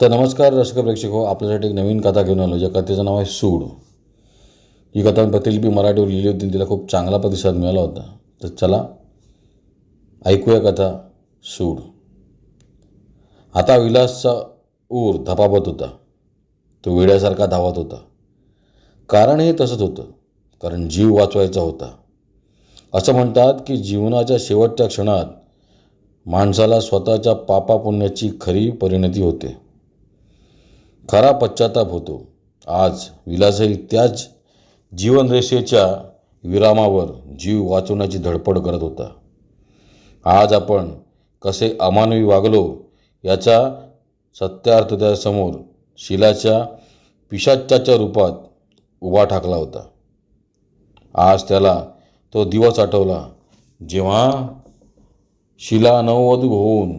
तर नमस्कार रसिक प्रेक्षक हो आपल्यासाठी एक नवीन कथा घेऊन आलो ज्या कथेचं नाव आहे सूड. ही कथा मी प्रतिलिपी मराठीवर लिहिली होती आणि तिला खूप चांगला प्रतिसाद मिळाला होता. तर चला ऐकूया कथा सूड. आता विलासचा ऊर धपापत होता. तो वेड्यासारखा धावत होता. कारण हे तसंच होतं कारण जीव वाचवायचा होता. असं म्हणतात की जीवनाच्या शेवटच्या क्षणात माणसाला स्वतःच्या पापापुण्याची खरी परिणती होते. खरा पश्चाताप होतो. आज विलासही त्याच जीवनरेषेच्या विरामावर जीव वाचवण्याची धडपड करत होता. आज आपण कसे अमानवी वागलो याचा सत्यार्थ त्यासमोर शिलाच्या पिशाच्याच्या रूपात उभा ठाकला होता. आज त्याला तो दिवस आठवला जेव्हा शिला नववधू होऊन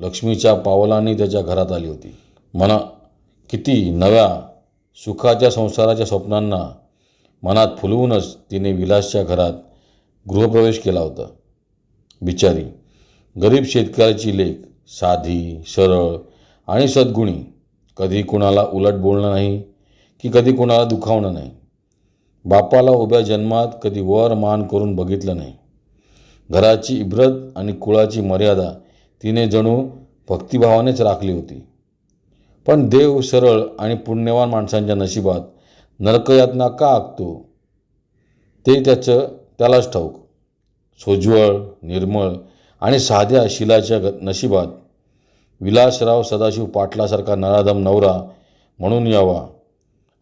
लक्ष्मीच्या पावलांनी त्याच्या घरात आली होती. म्हणा किती नव्या सुखाच्या संसाराच्या स्वप्नांना मनात फुलवूनच तिने विलासच्या घरात गृहप्रवेश केला होता. बिचारी गरीब शेतकऱ्याची लेख साधी सरळ आणि सद्गुणी कधी कुणाला उलट बोलणं नाही की कधी कुणाला दुखावणं नाही. बापाला उभ्या जन्मात कधी वर मान करून बघितलं नाही. घराची इब्रत आणि कुळाची मर्यादा तिने जणू भक्तिभावानेच राखली होती. पण देव सरळ आणि पुण्यवान माणसांच्या नशिबात नरकयातना का आखतो ते त्याचं त्यालाच ठाऊक. सोज्वळ निर्मळ आणि साध्या शिलाच्या ग नशिबात विलासराव सदाशिव पाटलासारखा नराधम नवरा म्हणून यावा.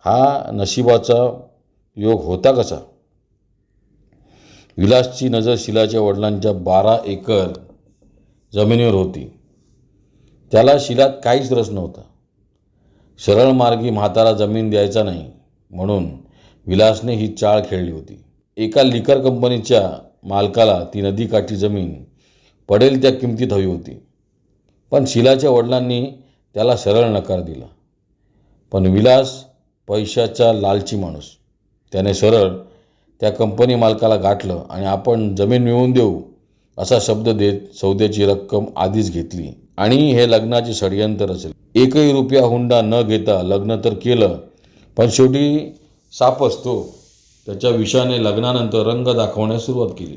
हा नशिबाचा योग होता कसा? विलासची नजर शिलाच्या वडिलांच्या बारा एकर जमिनीवर होती. त्याला शिलात काहीच रस नव्हता. सरळ मार्गी म्हातारा जमीन द्यायचा नाही म्हणून विलासने ही चाळ खेळली होती. एका लिकर कंपनीच्या मालकाला ती नदीकाठी जमीन पडेल त्या किमतीत हवी होती. पण शिलाच्या वडिलांनी त्याला सरळ नकार दिला. पण विलास पैशाचा लालची माणूस. त्याने सरळ त्या कंपनी मालकाला गाठलं आणि आपण जमीन मिळवून देऊ असा शब्द देत सौद्याची रक्कम आधीच घेतली आणि हे लग्नाचे षडयंत्र असेल एकही रुपया हुंडा न घेता लग्न तर केलं पण शेवटी साप असतो. त्याच्या विषाने लग्नानंतर रंग दाखवण्यास सुरुवात केली.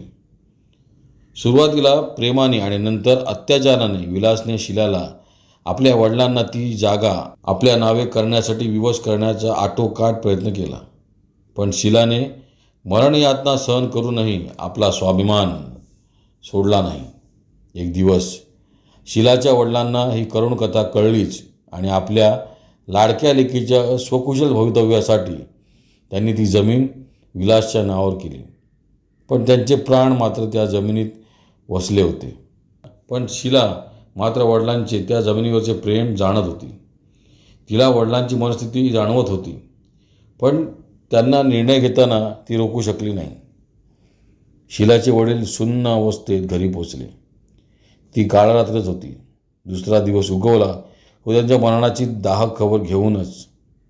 सुरुवातीला प्रेमाने आणि नंतर अत्याचाराने विलासने शिलाला. आपल्या वडिलांना ती जागा आपल्या नावे करण्यासाठी विवश करण्याचा आटोकाट प्रयत्न केला. पण शिलाने मरणयातना सहन करूनही आपला स्वाभिमान सोडला नाही. एक दिवस शिलाच्या वडिलांना ही करुण कथा कळलीच आणि आपल्या लाडक्या लेकीच्या स्वकुशल भवितव्यासाठी त्यांनी ती जमीन विलासच्या नावावर केली. पण त्यांचे प्राण मात्र त्या जमिनीत वसले होते. पण शिला मात्र वडिलांचे त्या जमिनीवरचे प्रेम जाणत होती. तिला वडिलांची मनस्थिती जाणवत होती. पण त्यांना निर्णय घेताना ती रोखू शकली नाही. शिलाचे वडील सुन्न अवस्थेत घरी पोचले ती काळरात्रच होती. दुसरा दिवस उगवला. व त्यांच्या मरणाची दाहक खबर घेऊनच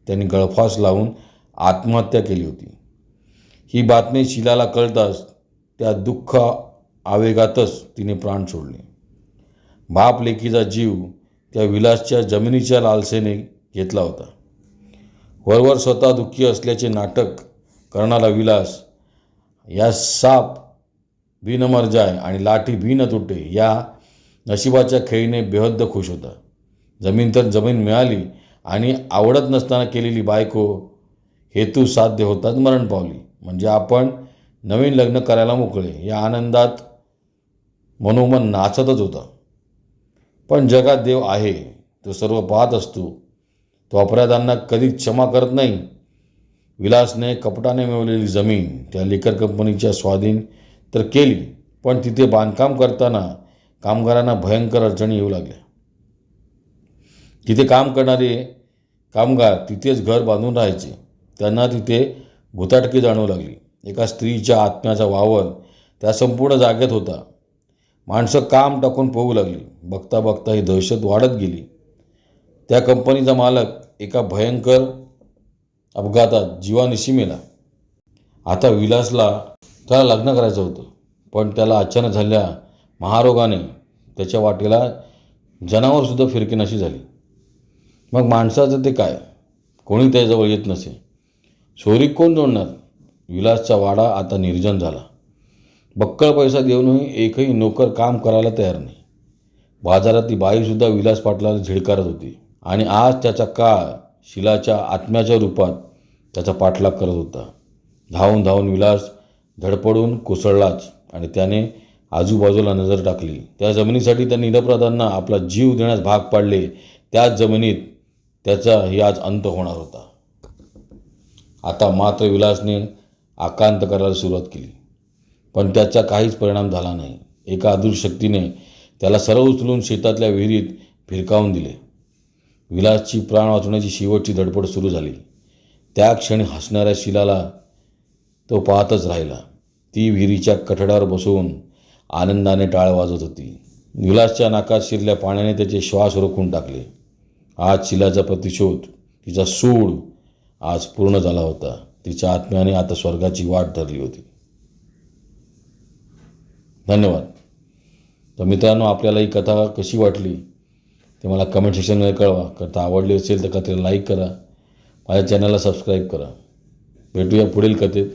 त्यांनी गळफास लावून आत्महत्या केली होती. ही बातमी शिलाला कळताच त्या दुःख आवेगातच तिने प्राण सोडले. बाप लेकीचा जीव त्या विलासच्या जमिनीच्या लालसेने घेतला होता. वरवर स्वतः दुःखी असल्याचे नाटक करणारा विलास या साप भी मर जाय आणि लाठी बिन तुटे या नशिबाच्या खेळीने बेहद्द खुश होता. जमीन तर जमीन मिळाली आणि आवडत नसताना केलेली बायको हेतू साध्य होताच मरण पावली. म्हणजे आपण नवीन लग्न करायला मोकळे. या आनंदात मनोमन नाचतच होता. पण जगात देव आहे तो सर्व पाहत असतो. तो अपराधांना कधी क्षमा करत नाही. विलासने कपटाने मिळवलेली जमीन त्या लेकर कंपनीच्या स्वाधीन तर केली. पण तिथे बांधकाम करताना कामगारांना भयंकर अडचणी येऊ लागल्या. तिथे काम करणारे कामगार तिथेच घर बांधून राहायचे. त्यांना तिथे भुताटकी जाणवू लागली. एका स्त्रीच्या आत्म्याचा वावर त्या संपूर्ण जागेत होता. माणसं काम टाकून पोहू लागली. बघता बघता ही दहशत वाढत गेली. त्या कंपनीचा मालक एका भयंकर अपघातात जीवानिशी मेला आता विलासला त्याला लग्न करायचं होतं. पण त्याला अचानक झाल्या महारोगाने त्याच्या वाटेला जनावरसुद्धा फिरकीनाशी झाली. मग माणसाचं ते काय? कोणी त्याजवळ येत नसे. चोरी कोण जोडणार? विलासचा वाडा आता निर्जन झाला. बक्कळ पैसा देऊनही एकही नोकर काम करायला तयार नाही. बाजारातली बाईसुद्धा विलास पाटलाला झिडकारत होती आणि आज त्याचा काळ शिलाच्या आत्म्याच्या रूपात त्याचा पाठलाग करत होता. धावून धावून विलास धडपडून कोसळलाच आणि त्याने आजूबाजूला नजर टाकली. त्या जमिनीसाठी त्या निरपराधांना आपला जीव देण्यास भाग पाडले. त्याच जमिनीत त्याचा ही आज अंत होणार होता. आता मात्र विलासने आकांत करायला सुरुवात केली. पण त्याचा काहीच परिणाम झाला नाही. एका अदृश्य शक्तीने त्याला सरळ उचलून शेतातल्या विहिरीत फिरकावून दिले. विलासची प्राण वाचवण्याची शेवटची धडपड सुरू झाली. त्या क्षणी हसणाऱ्या शिलाला तो पाहतच राहिला. ती विहिरीच्या कठड्यावर बसून आनंदाने टाळ वाजत होती. विलासच्या नाकात शिरल्या पाण्याने त्याचे श्वास रोखून टाकले. आज शिलाचा प्रतिशोध तिचा सूड आज पूर्ण झाला होता. तिच्या आत्म्याने आता स्वर्गाची वाट धरली होती. धन्यवाद. तर मित्रांनो आपल्याला ही कथा कशी वाटली ते मला कमेंट सेक्शनमध्ये कळवा. कथा आवडली असेल तर कथेला लाईक करा. माझ्या चॅनलला सबस्क्राईब करा. भेटूया पुढील कथेत.